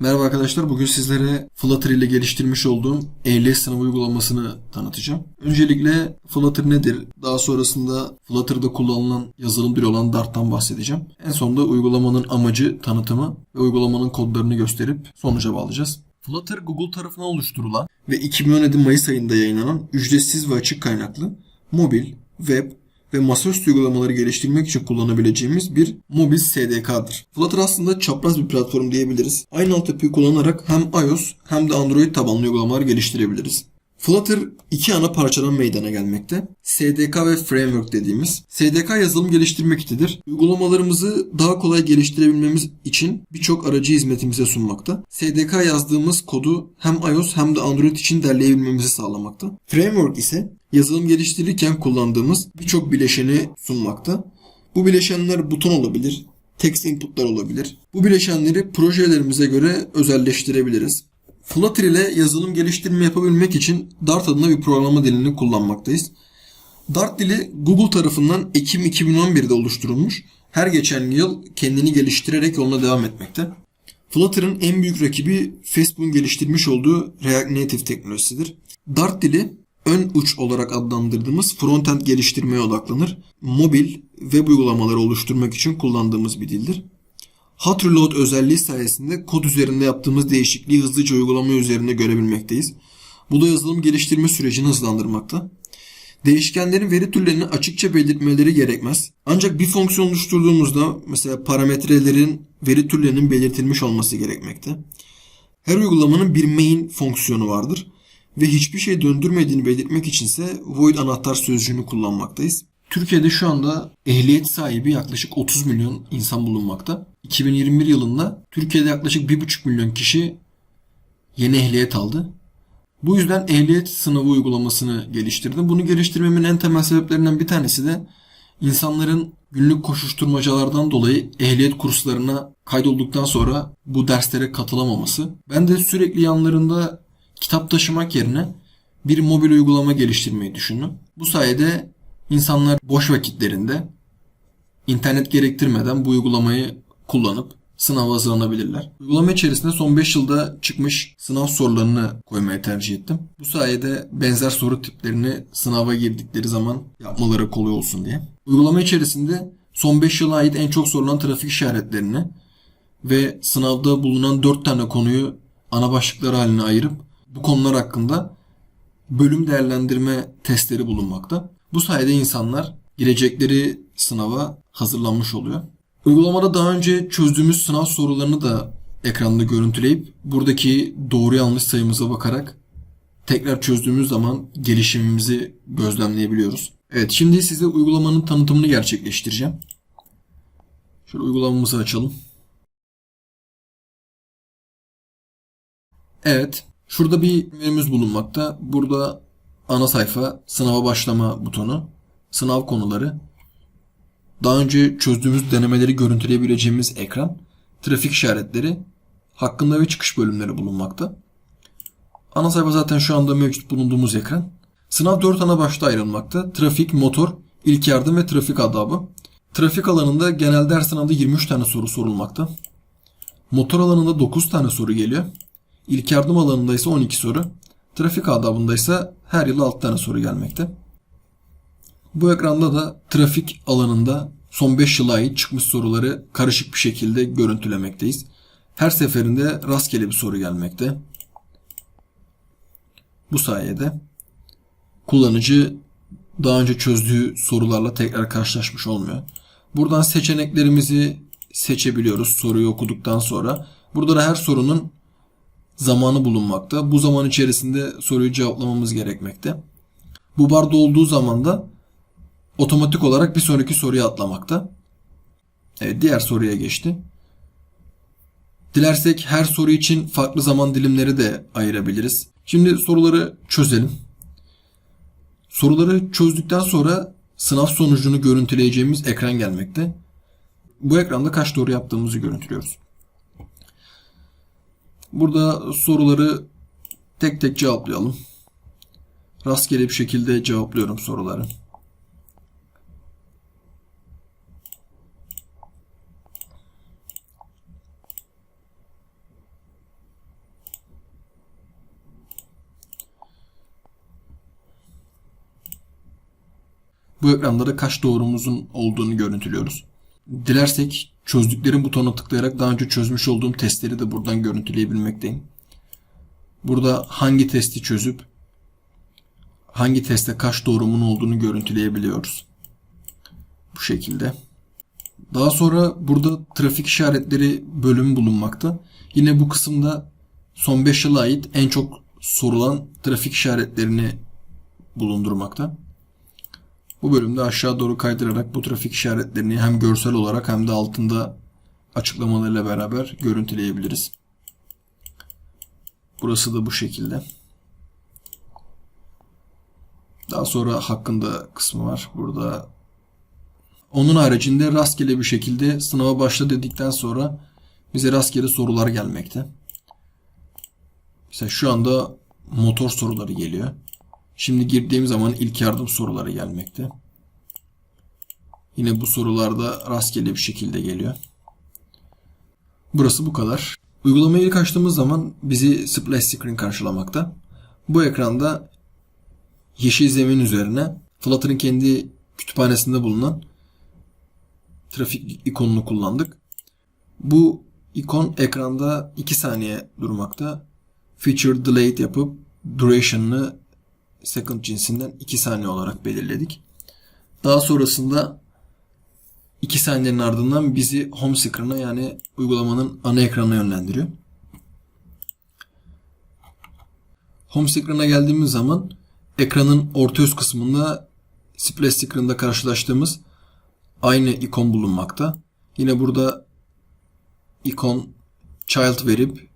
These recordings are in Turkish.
Merhaba arkadaşlar. Bugün sizlere Flutter ile geliştirmiş olduğum ehliyet sınavı uygulamasını tanıtacağım. Öncelikle Flutter nedir? Daha sonrasında Flutter'da kullanılan yazılım dili olan Dart'tan bahsedeceğim. En sonunda uygulamanın amacı, tanıtımı ve uygulamanın kodlarını gösterip sonuca bağlayacağız. Flutter Google tarafından oluşturulan ve 2017 Mayıs ayında yayınlanan ücretsiz ve açık kaynaklı mobil, web ve masaüstü uygulamaları geliştirmek için kullanabileceğimiz bir mobil SDK'dır. Flutter aslında çapraz bir platform diyebiliriz. Aynı altyapıyı kullanarak hem iOS hem de Android tabanlı uygulamalar geliştirebiliriz. Flutter iki ana parçadan meydana gelmekte. SDK ve Framework dediğimiz. SDK yazılım geliştirmektedir. Uygulamalarımızı daha kolay geliştirebilmemiz için birçok aracı hizmetimize sunmakta. SDK yazdığımız kodu hem iOS hem de Android için derleyebilmemizi sağlamakta. Framework ise yazılım geliştirirken kullandığımız birçok bileşeni sunmakta. Bu bileşenler buton olabilir, text inputlar olabilir. Bu bileşenleri projelerimize göre özelleştirebiliriz. Flutter ile yazılım geliştirme yapabilmek için Dart adında bir programa dilini kullanmaktayız. Dart dili Google tarafından Ekim 2011'de oluşturulmuş. Her geçen yıl kendini geliştirerek yoluna devam etmekte. Flutter'ın en büyük rakibi Facebook'un geliştirmiş olduğu React Native teknolojisidir. Dart dili ön uç olarak adlandırdığımız frontend geliştirmeye odaklanır. Mobil, web uygulamaları oluşturmak için kullandığımız bir dildir. Hot Reload özelliği sayesinde kod üzerinde yaptığımız değişikliği hızlıca uygulama üzerinde görebilmekteyiz. Bu da yazılım geliştirme sürecini hızlandırmakta. Değişkenlerin veri türlerini açıkça belirtmeleri gerekmez. Ancak bir fonksiyon oluşturduğumuzda mesela parametrelerin veri türlerinin belirtilmiş olması gerekmekte. Her uygulamanın bir main fonksiyonu vardır ve hiçbir şey döndürmediğini belirtmek içinse void anahtar sözcüğünü kullanmaktayız. Türkiye'de şu anda ehliyet sahibi yaklaşık 30 milyon insan bulunmakta. 2021 yılında Türkiye'de yaklaşık 1,5 milyon kişi yeni ehliyet aldı. Bu yüzden ehliyet sınavı uygulamasını geliştirdim. Bunu geliştirmemin en temel sebeplerinden bir tanesi de insanların günlük koşuşturmacalardan dolayı ehliyet kurslarına kaydolduktan sonra bu derslere katılamaması. Ben de sürekli yanlarında kitap taşımak yerine bir mobil uygulama geliştirmeyi düşündüm. Bu sayede insanlar boş vakitlerinde internet gerektirmeden bu uygulamayı kullanıp sınava hazırlanabilirler. Uygulama içerisinde son 5 yılda çıkmış sınav sorularını koymaya tercih ettim. Bu sayede benzer soru tiplerini sınava girdikleri zaman yapmaları kolay olsun diye. Uygulama içerisinde son 5 yıla ait en çok sorulan trafik işaretlerini ve sınavda bulunan 4 tane konuyu ana başlıklar haline ayırıp bu konular hakkında bölüm değerlendirme testleri bulunmakta. Bu sayede insanlar girecekleri sınava hazırlanmış oluyor. Uygulamada daha önce çözdüğümüz sınav sorularını da ekranda görüntüleyip buradaki doğru yanlış sayımıza bakarak tekrar çözdüğümüz zaman gelişimimizi gözlemleyebiliyoruz. Evet şimdi size uygulamanın tanıtımını gerçekleştireceğim. Şöyle uygulamamızı açalım. Evet şurada bir menümüz bulunmakta. Burada ana sayfa, sınava başlama butonu, sınav konuları, daha önce çözdüğümüz denemeleri görüntüleyebileceğimiz ekran, trafik işaretleri, hakkında ve çıkış bölümleri bulunmakta. Ana sayfa zaten şu anda mevcut bulunduğumuz ekran. Sınav 4 ana başta ayrılmakta. Trafik, motor, ilk yardım ve trafik adabı. Trafik alanında genelde her sınavda 23 tane soru sorulmakta. Motor alanında 9 tane soru geliyor. İlk yardım alanında ise 12 soru. Trafik adabında ise her yıl 6 tane soru gelmekte. Bu ekranda da trafik alanında son 5 yıla ait çıkmış soruları karışık bir şekilde görüntülemekteyiz. Her seferinde rastgele bir soru gelmekte. Bu sayede kullanıcı daha önce çözdüğü sorularla tekrar karşılaşmış olmuyor. Buradan seçeneklerimizi seçebiliyoruz soruyu okuduktan sonra. Burada da her sorunun zamanı bulunmakta. Bu zaman içerisinde soruyu cevaplamamız gerekmekte. Bu barda olduğu zaman da otomatik olarak bir sonraki soruya atlamakta. Evet, diğer soruya geçti. Dilersek her soru için farklı zaman dilimleri de ayırabiliriz. Şimdi soruları çözelim. Soruları çözdükten sonra sınav sonucunu görüntüleyeceğimiz ekran gelmekte. Bu ekranda kaç doğru yaptığımızı görüntülüyoruz. Burada soruları tek tek cevaplayalım. Rastgele bir şekilde cevaplıyorum soruları. Bu ekranda da kaç doğrumuzun olduğunu görüntülüyoruz. Dilersek çözdüklerim butonuna tıklayarak daha önce çözmüş olduğum testleri de buradan görüntüleyebilmekteyim. Burada hangi testi çözüp hangi teste kaç doğrumun olduğunu görüntüleyebiliyoruz. Bu şekilde. Daha sonra burada trafik işaretleri bölümü bulunmakta. Yine bu kısımda son 5 yıla ait en çok sorulan trafik işaretlerini bulundurmakta. Bu bölümde aşağı doğru kaydırarak bu trafik işaretlerini hem görsel olarak hem de altında açıklamalarıyla beraber görüntüleyebiliriz. Burası da bu şekilde. Daha sonra hakkında kısmı var. Burada onun haricinde rastgele bir şekilde sınava başla dedikten sonra bize rastgele sorular gelmekte. Mesela şu anda motor soruları geliyor. Şimdi girdiğim zaman ilk yardım soruları gelmekte. Yine bu sorularda rastgele bir şekilde geliyor. Burası bu kadar. Uygulamaya ilk açtığımız zaman bizi splash screen karşılamakta. Bu ekranda yeşil zemin üzerine Flutter'ın kendi kütüphanesinde bulunan trafik ikonunu kullandık. Bu ikon ekranda 2 saniye durmakta. Feature delayed yapıp duration'ını second cinsinden 2 saniye olarak belirledik. Daha sonrasında 2 saniyenin ardından bizi home screen'a yani uygulamanın ana ekranına yönlendiriyor. Home screen'a geldiğimiz zaman ekranın orta üst kısmında splash screen'da karşılaştığımız aynı ikon bulunmakta. Yine burada ikon child verip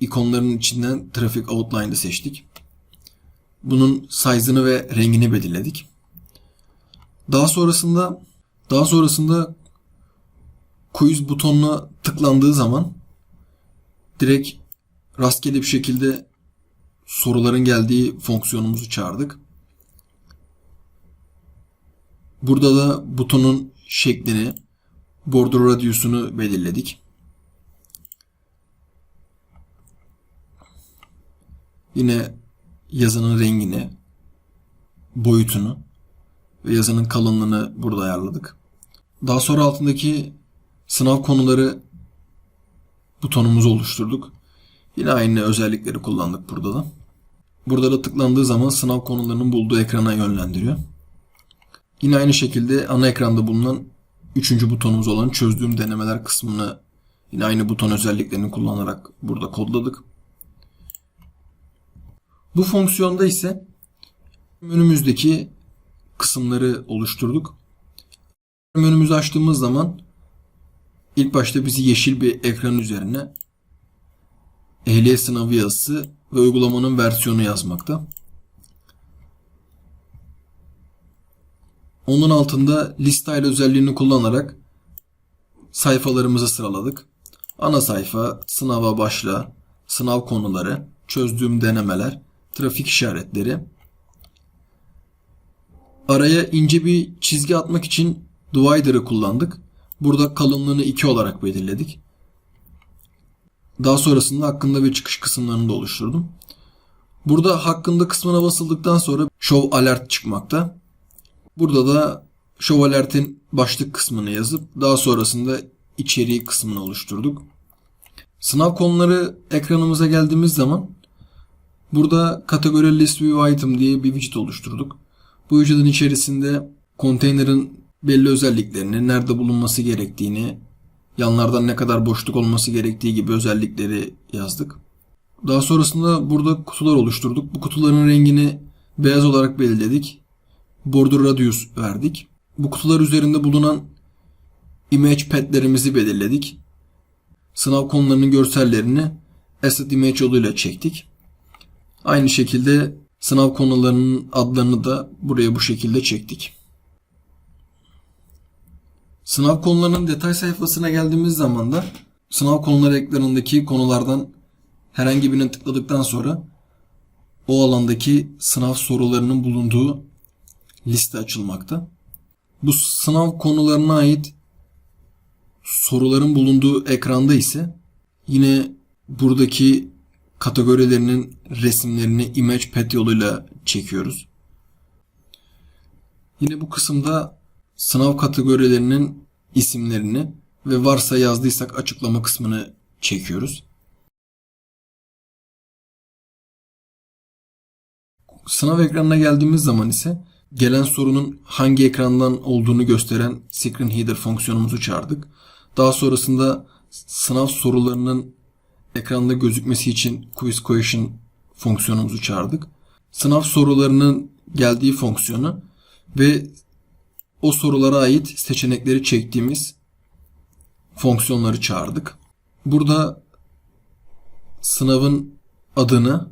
ikonların içinden traffic outline'ı seçtik. Bunun size'ını ve rengini belirledik. Daha sonrasında daha sonrasında quiz butonuna tıklandığı zaman direkt rastgele bir şekilde soruların geldiği fonksiyonumuzu çağırdık. Burada da butonun şeklini, border radius'unu belirledik. Yine yazının rengini, boyutunu ve yazının kalınlığını burada ayarladık. Daha sonra altındaki sınav konuları butonumuzu oluşturduk. Yine aynı özellikleri kullandık burada da. Burada da tıklandığı zaman sınav konularının bulduğu ekrana yönlendiriyor. Yine aynı şekilde ana ekranda bulunan üçüncü butonumuz olan çözdüğüm denemeler kısmını yine aynı buton özelliklerini kullanarak burada kodladık. Bu fonksiyonda ise önümüzdeki kısımları oluşturduk. Menümüzü açtığımız zaman ilk başta bizi yeşil bir ekran üzerine ehliyet sınavı yazısı ve uygulamanın versiyonu yazmakta. Onun altında listyle özelliğini kullanarak sayfalarımızı sıraladık. Ana sayfa, sınava başla, sınav konuları, çözdüğüm denemeler, trafik işaretleri. Araya ince bir çizgi atmak için divider'ı kullandık. Burada kalınlığını 2 olarak belirledik. Daha sonrasında hakkında ve çıkış kısımlarını da oluşturdum. Burada hakkında kısmına basıldıktan sonra show alert çıkmakta. Burada da show alert'in başlık kısmını yazıp daha sonrasında içeriği kısmını oluşturduk. Sınav konuları ekranımıza geldiğimiz zaman burada kategori list view item diye bir widget oluşturduk. Bu widget'in içerisinde konteynerin belli özelliklerini, nerede bulunması gerektiğini, yanlardan ne kadar boşluk olması gerektiği gibi özellikleri yazdık. Daha sonrasında burada kutular oluşturduk. Bu kutuların rengini beyaz olarak belirledik. Border radius verdik. Bu kutular üzerinde bulunan image pad'lerimizi belirledik. Sınav konularının görsellerini asset image yoluyla çektik. Aynı şekilde sınav konularının adlarını da buraya bu şekilde çektik. Sınav konularının detay sayfasına geldiğimiz zaman da sınav konuları ekranındaki konulardan herhangi birine tıkladıktan sonra o alandaki sınav sorularının bulunduğu liste açılmakta. Bu sınav konularına ait soruların bulunduğu ekranda ise yine buradaki kategorilerinin resimlerini image pet yoluyla çekiyoruz. Yine bu kısımda sınav kategorilerinin isimlerini ve varsa yazdıysak açıklama kısmını çekiyoruz. Sınav ekranına geldiğimiz zaman ise gelen sorunun hangi ekrandan olduğunu gösteren screen header fonksiyonumuzu çağırdık. Daha sonrasında sınav sorularının ekranda gözükmesi için quiz question fonksiyonumuzu çağırdık. Sınav sorularının geldiği fonksiyonu ve o sorulara ait seçenekleri çektiğimiz fonksiyonları çağırdık. Burada sınavın adını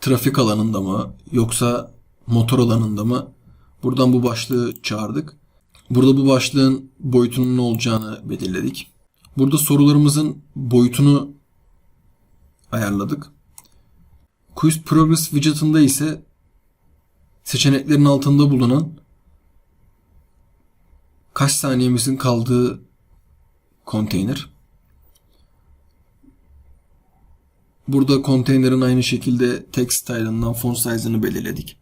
trafik alanında mı yoksa motor alanında mı buradan bu başlığı çağırdık. Burada bu başlığın boyutunun ne olacağını belirledik. Burada sorularımızın boyutunu ayarladık. Quiz Progress widget'ında ise seçeneklerin altında bulunan kaç saniyemizin kaldığı konteyner. Burada konteynerin aynı şekilde text style'ından font size'ını belirledik.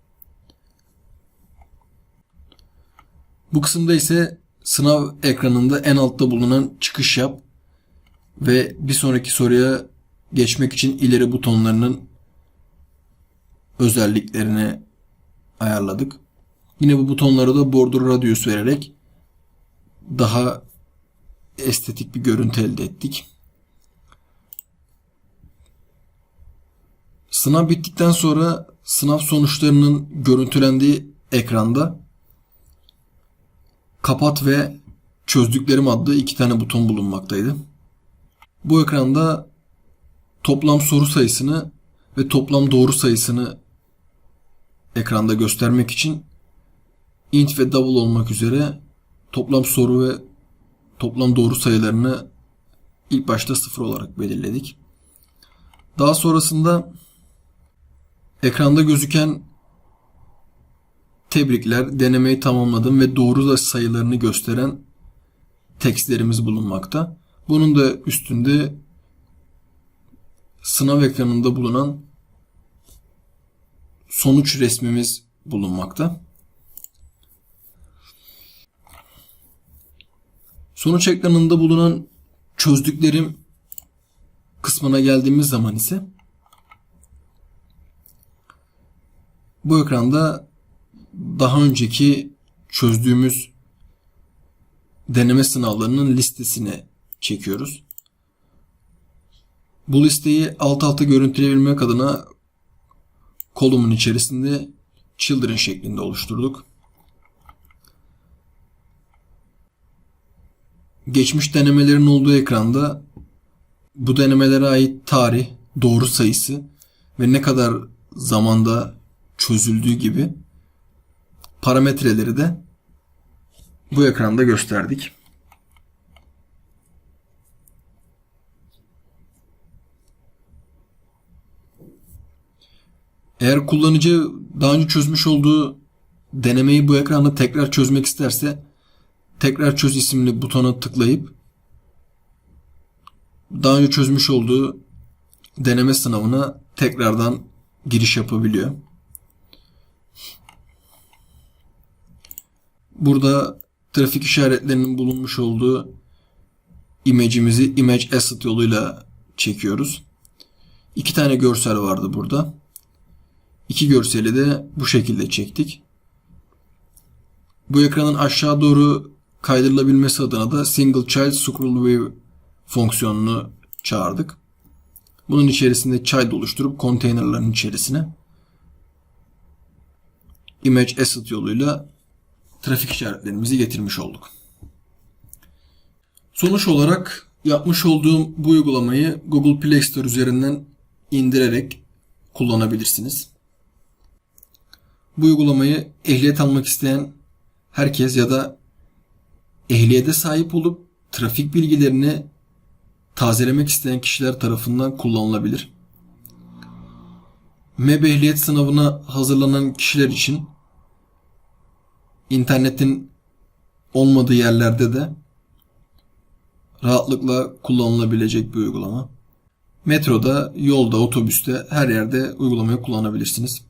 Bu kısımda ise sınav ekranında en altta bulunan çıkış yap ve bir sonraki soruya geçmek için ileri butonlarının özelliklerini ayarladık. Yine bu butonlara da border radius vererek daha estetik bir görüntü elde ettik. Sınav bittikten sonra sınav sonuçlarının görüntülendiği ekranda kapat ve çözdüklerim adlı iki tane buton bulunmaktaydı. Bu ekranda toplam soru sayısını ve toplam doğru sayısını ekranda göstermek için int ve double olmak üzere toplam soru ve toplam doğru sayılarını ilk başta sıfır olarak belirledik. Daha sonrasında ekranda gözüken tebrikler, denemeyi tamamladım ve doğru da sayılarını gösteren tekstlerimiz bulunmakta. Bunun da üstünde sınav ekranında bulunan sonuç resmimiz bulunmakta. Sonuç ekranında bulunan çözdüklerim kısmına geldiğimiz zaman ise bu ekranda daha önceki çözdüğümüz deneme sınavlarının listesini çekiyoruz. Bu listeyi alt alta görüntüleyebilmek adına kolumun içerisinde children şeklinde oluşturduk. Geçmiş denemelerin olduğu ekranda bu denemelere ait tarih, doğru sayısı ve ne kadar zamanda çözüldüğü gibi parametreleri de bu ekranda gösterdik. Eğer kullanıcı daha önce çözmüş olduğu denemeyi bu ekranda tekrar çözmek isterse tekrar çöz isimli butona tıklayıp daha önce çözmüş olduğu deneme sınavına tekrardan giriş yapabiliyor. Burada trafik işaretlerinin bulunmuş olduğu imajimizi image asset yoluyla çekiyoruz. İki tane görsel vardı burada. İki görseli de bu şekilde çektik. Bu ekranın aşağı doğru kaydırılabilmesi adına da Single Child Scroll View fonksiyonunu çağırdık. Bunun içerisinde child oluşturup konteynerların içerisine image asset yoluyla trafik işaretlerimizi getirmiş olduk. Sonuç olarak yapmış olduğum bu uygulamayı Google Play Store üzerinden indirerek kullanabilirsiniz. Bu uygulamayı ehliyet almak isteyen herkes ya da ehliyete sahip olup trafik bilgilerini tazelemek isteyen kişiler tarafından kullanılabilir. MEB ehliyet sınavına hazırlanan kişiler için internetin olmadığı yerlerde de rahatlıkla kullanılabilecek bir uygulama. Metroda, yolda, otobüste her yerde uygulamayı kullanabilirsiniz.